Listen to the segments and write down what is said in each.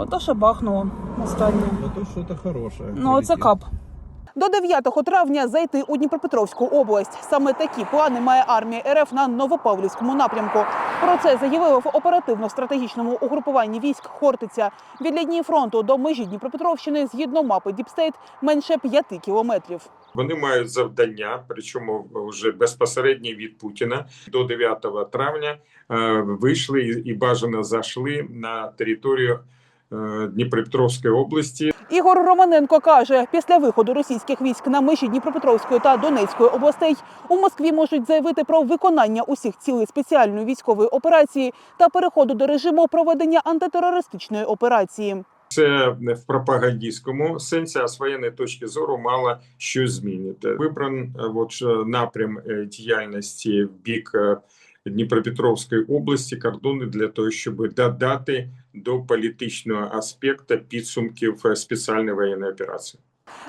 Ото що бахнуло останнє. Ну то что-то. Ну, це прилетело. кап. До 9 травня зайти у Дніпропетровську область. Саме такі плани має армія РФ на Новопавлівському напрямку. Про це заявили в оперативно-стратегічному угрупуванні військ Хортиця. Від лінії фронту до межі Дніпропетровщини згідно мапи Діпстейт менше 5 кілометрів. Вони мають завдання, причому вже безпосередньо від Путіна до 9 травня е, вийшли і бажано зайшли на територію Дніпропетровської області. Ігор Романенко каже, після виходу російських військ на межі Дніпропетровської та Донецької областей у Москві можуть заявити про виконання усіх цілей спеціальної військової операції та переходу до режиму проведення антитерористичної операції. Це не в пропагандистському сенсі, а з воєнної точки зору мало що змінити. Вибран е, от, е, напрям е, діяльності в бік е, Дніпропетровської області, кордони для того, щоб додати до політичного аспекту підсумків е, спеціальної воєнної операції.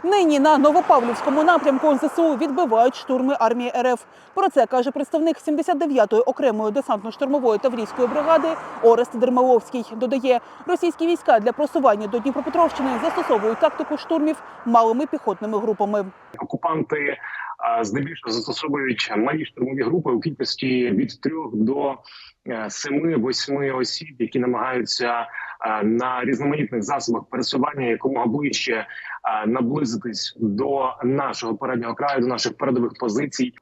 Нині на Новопавлівському напрямку ЗСУ відбивають штурми армії РФ. Про це каже представник 79-ї окремої десантно-штурмової таврійської бригади Орест Дермаловський. Додає, російські війська для просування до Дніпропетровщини застосовують тактику штурмів малими піхотними групами. окупанти здебільшого застосовують малі штурмові групи у кількості від трьох до е, семи-восьми осіб, які намагаються на різноманітних засобах пересування якомога ближче наблизитись до нашого переднього краю, до наших передових позицій.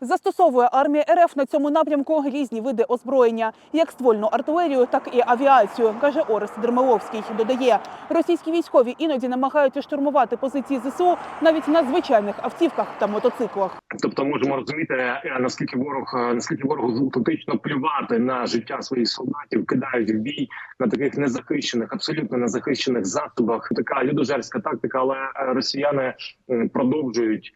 Застосовує армія РФ на цьому напрямку різні види озброєння, як ствольну артилерію, так і авіацію, каже Орест Дермаловський. Додає, російські військові іноді намагаються штурмувати позиції ЗСУ навіть на звичайних автівках та мотоциклах. Тобто можемо розуміти е, наскільки ворог е, наскільки ворогу фактично плювати на життя своїх солдатів, кидають в бій на таких незахищених, абсолютно незахищених засобах. Така людожерська тактика, але е, росіяни продовжують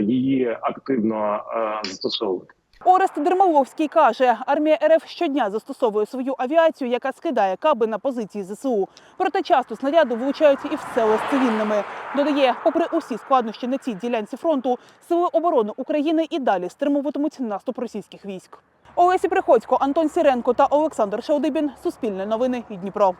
її активно застосовувати. Орест Дермаловський каже, армія РФ щодня застосовує свою авіацію, яка скидає каби на позиції ЗСУ. Проте часто снаряди влучають і в села з цивільними. Додає, попри усі складнощі на цій ділянці фронту, сили оборони України і далі стримуватимуть наступ російських військ. Олесі Приходько, Антон Сіренко та Олександр Шалдибін. Суспільне новини. Дніпро.